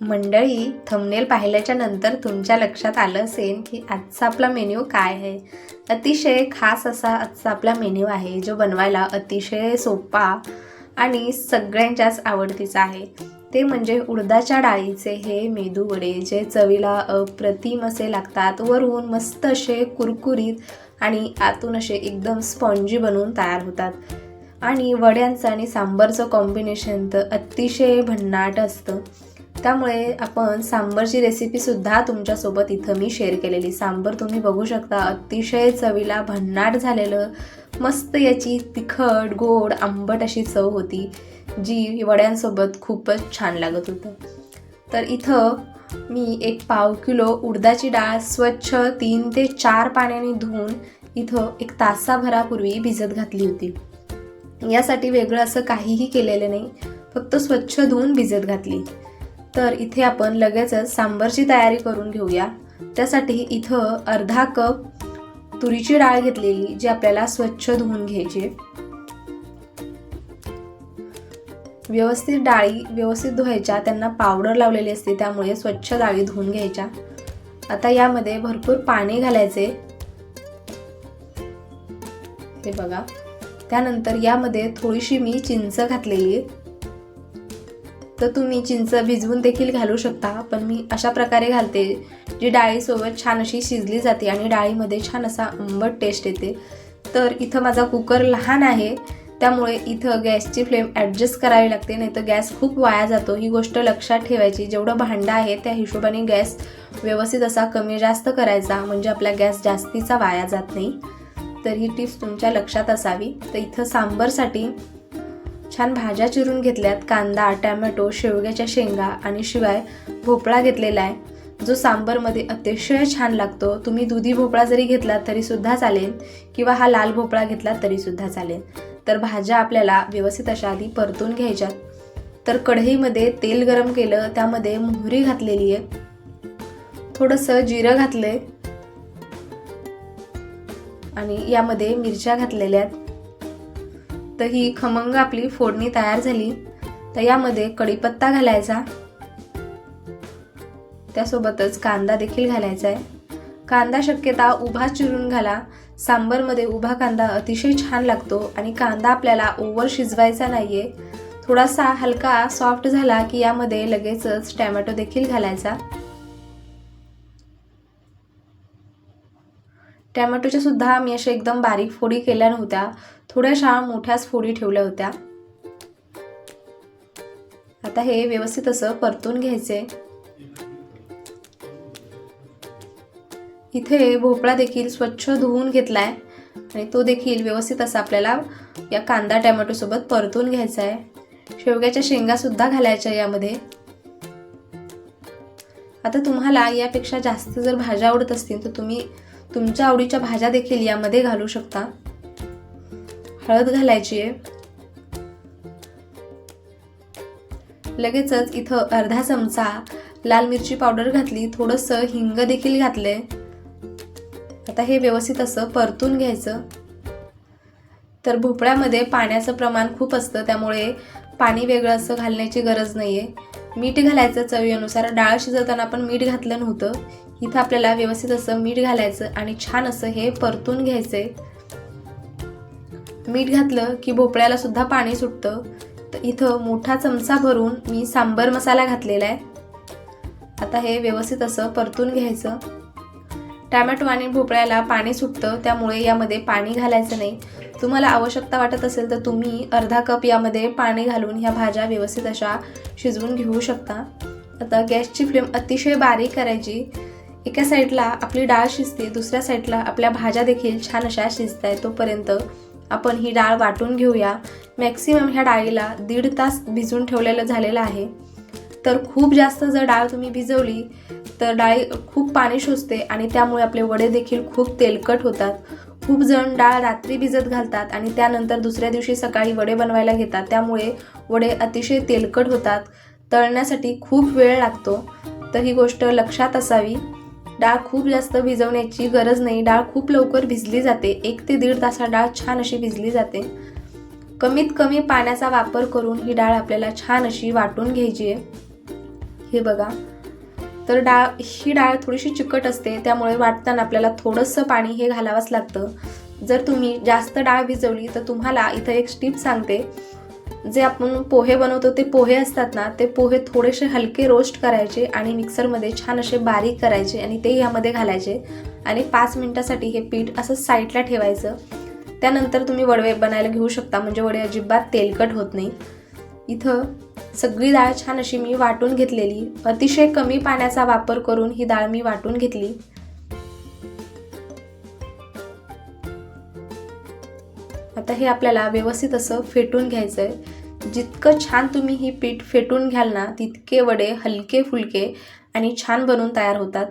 मंडळी थंबनेल पाहिल्याच्या नंतर तुमच्या लक्षात आलं असेल की आजचा आपला मेन्यू काय आहे. अतिशय खास असा आजचा आपला मेन्यू आहे जो बनवायला अतिशय सोपा आणि सगळ्यांच्याच आवडतीचा आहे. ते म्हणजे उडदाच्या डाळीचे हे मेदू वडे जे चवीला अप्रतिम असे लागतात. वरून मस्त असे कुरकुरीत आणि आतून असे एकदम स्पॉन्जी बनवून तयार होतात. आणि वड्यांचं आणि सांबरचं कॉम्बिनेशन तर अतिशय भन्नाट असतं. त्यामुळे आपण सांबरची रेसिपीसुद्धा तुमच्यासोबत इथं मी शेअर केलेली. सांबर तुम्ही बघू शकता अतिशय चवीला भन्नाट झालेलं. मस्त याची तिखट गोड आंबट अशी चव होती जी वड्यांसोबत खूपच छान लागत होतं. तर इथं मी एक पाव किलो उडदाची डाळ स्वच्छ तीन ते चार पाण्याने धुवून इथं एक तासाभरापूर्वी भिजत घातली होती. यासाठी वेगळं असं काहीही केलेलं नाही. फक्त स्वच्छ धुवून भिजत घातली. तर इथे आपण लगेचच सांबरची तयारी करून घेऊया. त्यासाठी इथं अर्धा कप तुरीची डाळ घेतलेली जी आपल्याला स्वच्छ धुवून घ्यायची व्यवस्थित डाळी व्यवस्थित धुवायच्या त्यांना पावडर लावलेली असते त्यामुळे स्वच्छ डाळी धुवून घ्यायच्या. आता यामध्ये भरपूर पाणी घालायचे. हे बघा. त्यानंतर यामध्ये थोडीशी मी चिंच घातलेली तर तुम्ही चिंच भिजवून देखील घालू शकता पण मी अशा प्रकारे घालते जी डाळीसोबत छान अशी शिजली जाते आणि डाळीमध्ये छान असा आंबट टेस्ट येते. तर इथं माझा कुकर लहान आहे त्यामुळे इथं गॅसची फ्लेम ॲडजस्ट करावी लागते नाही तर गॅस खूप वाया जातो. ही गोष्ट लक्षात ठेवायची जेवढं भांडं आहे त्या हिशोबाने गॅस व्यवस्थित असा कमी जास्त करायचा म्हणजे आपला गॅस जास्तीचा वाया जात नाही. तर ही टिप्स तुमच्या लक्षात असावी. तर इथं सांबरसाठी छान भाज्या चिरून घेतल्यात कांदा टॅमॅटो शेवग्याच्या शेंगा आणि शिवाय भोपळा घेतलेला आहे. जो सांबरमध्ये अतिशय छान लागतो. तुम्ही दुधी भोपळा जरी घेतला तरीसुद्धा चालेल किंवा हा लाल भोपळा घेतला तरीसुद्धा चालेल. तर भाज्या आपल्याला व्यवस्थित अशा आधी परतून घ्यायच्यात. तर कढईमध्ये तेल गरम केलं त्यामध्ये मोहरी घातलेली आहे. थोडंसं जिरं घातलंय. आणि यामध्ये मिरच्या घातलेल्या आहेत. तर ही खमंग आपली फोडणी तयार झाली. तर यामध्ये कढीपत्ता घालायचा. त्यासोबतच कांदा देखील घालायचा आहे. कांदा शक्यता उभा चिरून घाला. सांबरमध्ये उभा कांदा अतिशय छान लागतो आणि कांदा आपल्याला ओव्हर शिजवायचा नाही आहे थोडासा हलका सॉफ्ट झाला की यामध्ये लगेचच टॅमॅटो देखील घालायचा. टॅमॅटोच्या सुद्धा आम्ही अशा एकदम बारीक फोडी केल्या नव्हत्या. थोड्याशा मोठ्याच फोडी ठेवल्या होत्या. आता हे व्यवस्थित असं परतून घ्यायचे. इथे भोपळा देखील स्वच्छ धुवून घेतलाय. आणि तो देखील व्यवस्थित असा आपल्याला या कांदा टॅमॅटो सोबत परतून घ्यायचा आहे. शेवग्याच्या शेंगा सुद्धा घालायच्या यामध्ये. आता तुम्हाला यापेक्षा जास्त जर भाज्या आवडत असतील तर तुम्ही तुमच्या आवडीच्या भाज्या देखील यामध्ये घालू शकता. हळद घालायची आहे. लगेचच इथं अर्धा चमचा लाल मिरची पावडर घातली. थोडंसं हिंग देखील घातले आता हे व्यवस्थित असं परतून घ्यायचं. तर भोपळ्यामध्ये पाण्याचं प्रमाण खूप असतं त्यामुळे पाणी वेगळं असं घालण्याची गरज नाही आहे मीठ घालायचं चवीनुसार. डाळ शिजवताना आपण मीठ घातलं नव्हतं. इथं आपल्याला व्यवस्थित असं मीठ घालायचं आणि छान असं हे परतून घ्यायचंय. मीठ घातलं की भोपळ्याला सुद्धा पाणी सुटतं. तर इथं मोठा चमचा भरून मी सांबर मसाला घातलेला आहे. आता हे व्यवस्थित असं परतून घ्यायचं. टॅमॅटो आणि भोपळ्याला पाणी सुटतं त्यामुळे यामध्ये पाणी घालायचं नाही. तुम्हाला आवश्यकता वाटत असेल तर तुम्ही अर्धा कप यामध्ये पाणी घालून ह्या भाज्या व्यवस्थित अशा शिजवून घेऊ शकता. आता गॅसची फ्लेम अतिशय बारीक करायची. एका साईडला आपली डाळ शिजते दुसऱ्या साईडला आपल्या भाज्या देखील छान अशा शिजत आहे तोपर्यंत आपण ही डाळ वाटून घेऊया. मॅक्सिमम ह्या डाळीला दीड तास भिजून ठेवलेलं झालेलं आहे. तर खूप जास्त जर डाळ तुम्ही भिजवली तर डाळी खूप पाणी शोषते आणि त्यामुळे आपले वडे देखील खूप तेलकट होतात. खूप जण डाळ रात्री भिजत घालतात आणि त्यानंतर दुसऱ्या दिवशी सकाळी वडे बनवायला घेतात. त्यामुळे वडे अतिशय तेलकट होतात. तळण्यासाठी खूप वेळ लागतो. तर ही गोष्ट लक्षात असावी. डाळ खूप जास्त भिजवण्याची गरज नाही. डाळ खूप लवकर भिजली जाते. एक ते दीड तासा डाळ छान अशी भिजली जाते. कमीत कमी पाण्याचा वापर करून ही डाळ आपल्याला छान अशी वाटून घ्यायची आहे. हे बघा. तर डाळ ही डाळ थोडीशी चिकट असते त्यामुळे वाटताना आपल्याला थोडंसं पाणी हे घालावंच लागतं. जर तुम्ही जास्त डाळ भिजवली तर तुम्हाला इथं एक स्टीप सांगते. जे आपण पोहे बनवतो ते पोहे असतात ना ते पोहे थोडेसे हलके रोस्ट करायचे आणि मिक्सरमध्ये छान असे बारीक करायचे आणि ते यामध्ये घालायचे. आणि पाच मिनटासाठी हे पीठ असं साईडला ठेवायचं. त्यानंतर तुम्ही वडवे बनायला घेऊ शकता म्हणजे वडे अजिबात तेलकट होत नाही. इथं सगळी डाळ छान अशी मी वाटून घेतलेली. अतिशय कमी पाण्याचा वापर करून ही डाळ मी वाटून घेतली. आता हे आपल्याला व्यवस्थित असं फेटून घ्यायचं आहे जितकं छान तुम्ही ही पीठ फेटून घ्याल ना तितके वडे हलके फुलके आणि छान बनून तयार होतात.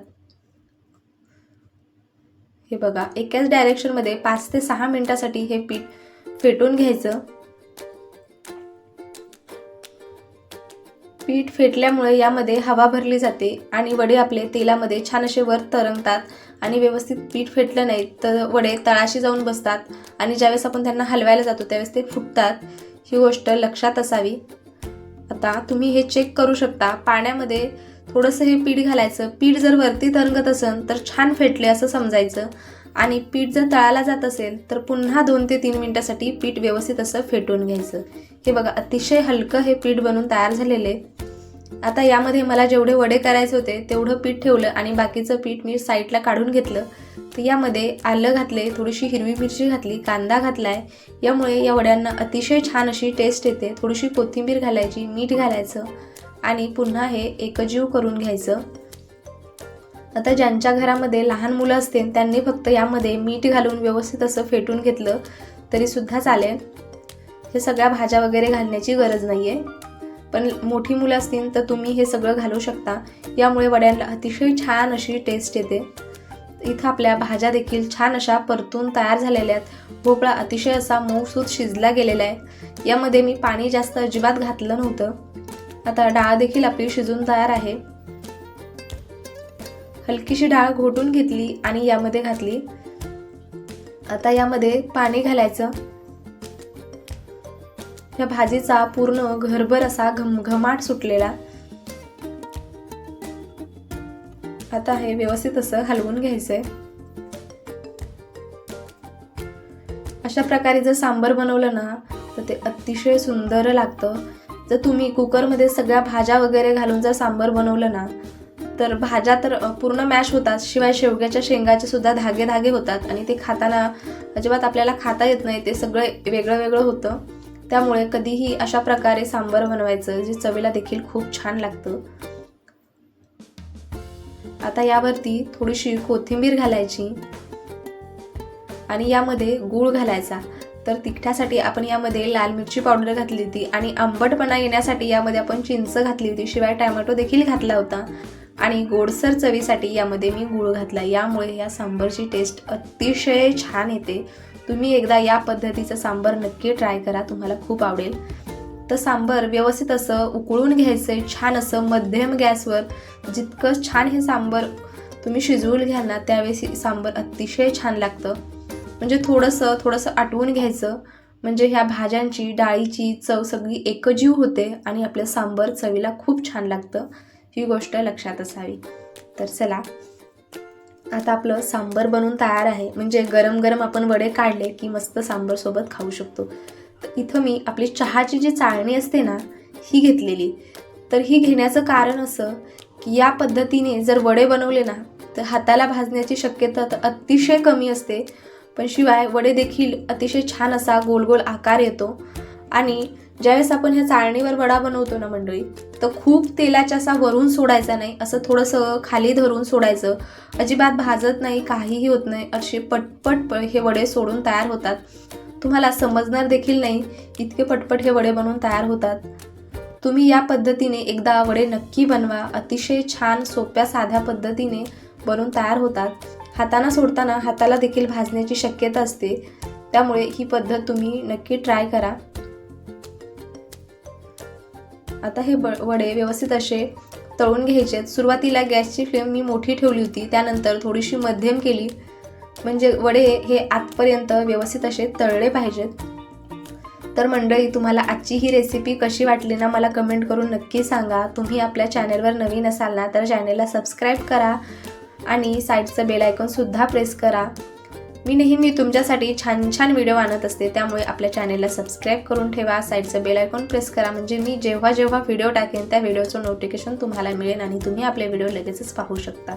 हे बघा एकाच डायरेक्शनमध्ये पाच ते सहा मिनटासाठी हे पीठ फेटून घ्यायचं. पीठ फेटल्यामुळे यामध्ये हवा भरली जाते आणि वडे आपले तेलामध्ये छान असे वर तरंगतात. आणि व्यवस्थित पीठ फेटलं नाही तर वडे तळाशी जाऊन बसतात. आणि ज्यावेळेस आपण त्यांना हलवायला जातो त्यावेळेस ते फुटतात. ही गोष्ट लक्षात असावी. आता तुम्ही हे चेक करू शकता. पाण्यामध्ये थोडंसं हे पीठ घालायचं. पीठ जर वरती तरंगत असेल तर छान फेटले असं समजायचं. आणि पीठ जर तळाला जात असेल तर पुन्हा दोन ते तीन मिनटासाठी पीठ व्यवस्थित असं फेटून घ्यायचं. हे बघा अतिशय हलकं हे पीठ बनून तयार झालेले आता यामध्ये मला जेवढे वडे करायचे होते तेवढं पीठ ठेवलं आणि बाकीचं पीठ मी साईडला काढून घेतलं. तर यामध्ये आलं घातले थोडीशी हिरवी मिरची घातली कांदा घातलाय. यामुळे या वड्यांना अतिशय छान अशी टेस्ट येते. थोडीशी कोथिंबीर घालायची मीठ घालायचं आणि पुन्हा हे एकजीव करून घ्यायचं. आता ज्यांच्या घरामध्ये लहान मुलं असतील त्यांनी फक्त यामध्ये मीठ घालून व्यवस्थित असं फेटून घेतलं तरीसुद्धा चालेल. हे सगळ्या भाज्या वगैरे घालण्याची गरज नाही आहे पण मोठी मुलं असतील तर तुम्ही हे सगळं घालू शकता. यामुळे वड्यांना अतिशय छान अशी टेस्ट येते. इथं आपल्या भाज्या देखील छान अशा परतून तयार झालेल्या आहेत. भोपळा अतिशय असा मऊसूत शिजला गेलेला आहे. यामध्ये मी पाणी जास्त अजिबात घातलं नव्हतं. आता डाळ देखील आपली शिजून तयार आहे. हलकीशी डाळ घोटून घेतली आणि यामध्ये घातली. आता यामध्ये पाणी घालायचं. या भाजीचा पूर्ण घरभर असा घमघमाट सुटलेला. आता हे व्यवस्थित असं हलवून घ्यायचंय. अशा प्रकारे जर सांबर बनवलं ना तर ते अतिशय सुंदर लागतं. जर तुम्ही कुकरमध्ये सगळ्या भाज्या वगैरे घालून जर सांबर बनवलं ना तर भाज्या तर पूर्ण मॅश होतात. शिवाय शेवग्याच्या शेंगाचे सुद्धा धागे धागे होतात आणि ते खाताना अजिबात आपल्याला खाता येत नाही. ते सगळं वेगळं वेगळं होतं. त्यामुळे कधीही अशा प्रकारे सांबर बनवायचं जे चवीला देखील खूप छान लागतं. आता यावरती थोडीशी कोथिंबीर घालायची आणि यामध्ये गूळ घालायचा. तर तिखटासाठी आपण यामध्ये लाल मिरची पावडर घातली होती आणि आंबटपणा येण्यासाठी यामध्ये आपण चिंच घातली होती. शिवाय टॅमॅटो देखील घातला होता. आणि गोडसर चवीसाठी यामध्ये मी गूळ घातला. यामुळे या सांबरची टेस्ट अतिशय छान येते. तुम्ही एकदा या पद्धतीचं सांबर नक्की ट्राय करा. तुम्हाला खूप आवडेल. तर सांबर व्यवस्थित असं उकळून घ्यायचं आहे छान असं मध्यम गॅसवर जितकं छान हे सांबर तुम्ही शिजवून घ्याल ना त्यावेळेस सांबर अतिशय छान लागतं. म्हणजे थोडंसं थोडंसं आटवून घ्यायचं. म्हणजे ह्या भाज्यांची डाळीची चव सगळी एकजीव होते आणि आपलं सांबर चवीला खूप छान लागतं. ही गोष्ट लक्षात असावी. तर चला आता आपलं सांबर बनून तयार आहे. म्हणजे गरम गरम आपण वडे काढले की मस्त सांबरसोबत खाऊ शकतो. तर इथं मी आपली चहाची जी चाळणी असते ना ही घेतलेली. तर ही घेण्याचं कारण असं की या पद्धतीने जर वडे बनवले ना तर हाताला भाजण्याची शक्यता तर अतिशय कमी असते. पण शिवाय वडे देखील अतिशय छान असा गोल गोल आकार येतो. आणि ज्यावेळेस आपण ह्या चाळणीवर वडा बनवतो ना मंडळी तर खूप तेलाच्या असा वरून सोडायचा नाही असं थोडंसं खाली धरून सोडायचं. अजिबात भाजत नाही काहीही होत नाही असे पटपट हे वडे सोडून तयार होतात. तुम्हाला समजणार देखील नाही इतके पटपट हे वडे बनवून तयार होतात. तुम्ही या पद्धतीने एकदा वडे नक्की बनवा अतिशय छान सोप्या साध्या पद्धतीने बनवून तयार होतात. हाताना सोडताना हाताला देखील भाजण्याची शक्यता असते. त्यामुळे ही पद्धत तुम्ही नक्की ट्राय करा. आता हे ब वडे व्यवस्थित असे तळून घ्यायचे सुरुवातीला गॅसची फ्लेम मी मोठी ठेवली होती. त्यानंतर थोडीशी मध्यम केली. म्हणजे वडे हे आतपर्यंत व्यवस्थित असे तळले पाहिजेत. तर मंडळी तुम्हाला आजची ही रेसिपी कशी वाटली ना मला कमेंट करून नक्की सांगा. तुम्ही आपल्या चॅनलवर नवीन असाल ना तर चॅनेलला सबस्क्राईब करा आणि साईडचं बेल आयकॉनसुद्धा प्रेस करा. मी नेहमी तुमच्यासाठी छान छान व्हिडिओ आणत असते त्यामुळे आपल्या चॅनेलला सबस्क्राईब करून ठेवा साईडचं बेल आयकॉन प्रेस करा म्हणजे मी जेव्हा जेव्हा व्हिडिओ टाकेन त्या व्हिडिओचं नोटिफिकेशन तुम्हाला मिळेल आणि तुम्ही आपले व्हिडिओ लगेचच पाहू शकता.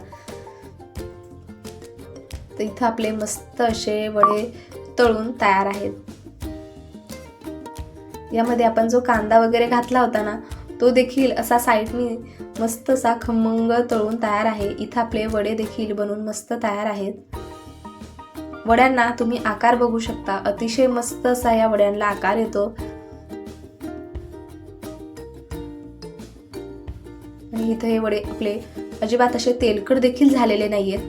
तर इथं आपले मस्त असे वडे तळून तयार आहेत. यामध्ये आपण जो कांदा वगैरे घातला होता ना तो देखील असा साईडनी मस्त असा खमंग तळून तयार आहे. इथं आपले वडे देखील बनवून मस्त तयार आहेत. वड्यांना तुम्ही आकार बघू शकता. अतिशय मस्त असा या वड्यांना आकार येतो. आणि इथे हे वडे आपले अजिबात असे तेलकट देखील झालेले नाहीयेत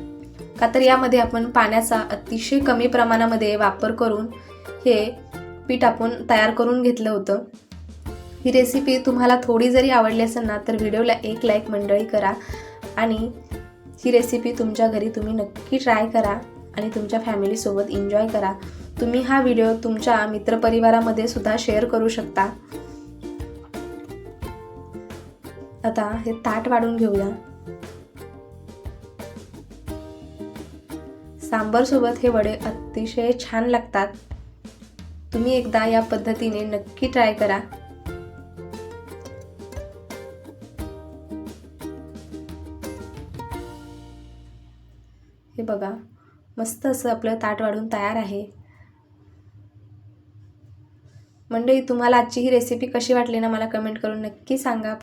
का तर यामध्ये आपण पाण्याचा अतिशय कमी प्रमाणामध्ये वापर करून हे पीठ आपण तयार करून घेतलं होतं. ही रेसिपी तुम्हाला थोडी जरी आवडली असेल ना तर व्हिडिओला एक लाईक मंडळी करा. आणि ही रेसिपी तुमच्या घरी तुम्ही नक्की ट्राय करा. आणि तुमच्या फॅमिलीसोबत एन्जॉय करा. तुम्ही हा व्हिडिओ तुमच्या मित्रपरिवारामध्ये सुद्धा शेअर करू शकता. आता हे ताट वाढून घेऊया. सांबरसोबत हे वडे अतिशय छान लागतात. तुम्ही एकदा या पद्धतीने नक्की ट्राय करा. हे बघा. मस्त असं आपलं ताट वाढून तयार आहे. मंडळी तुम्हाला आजची ही रेसिपी कशी वाटली ना मला कमेंट करून नक्की सांगा.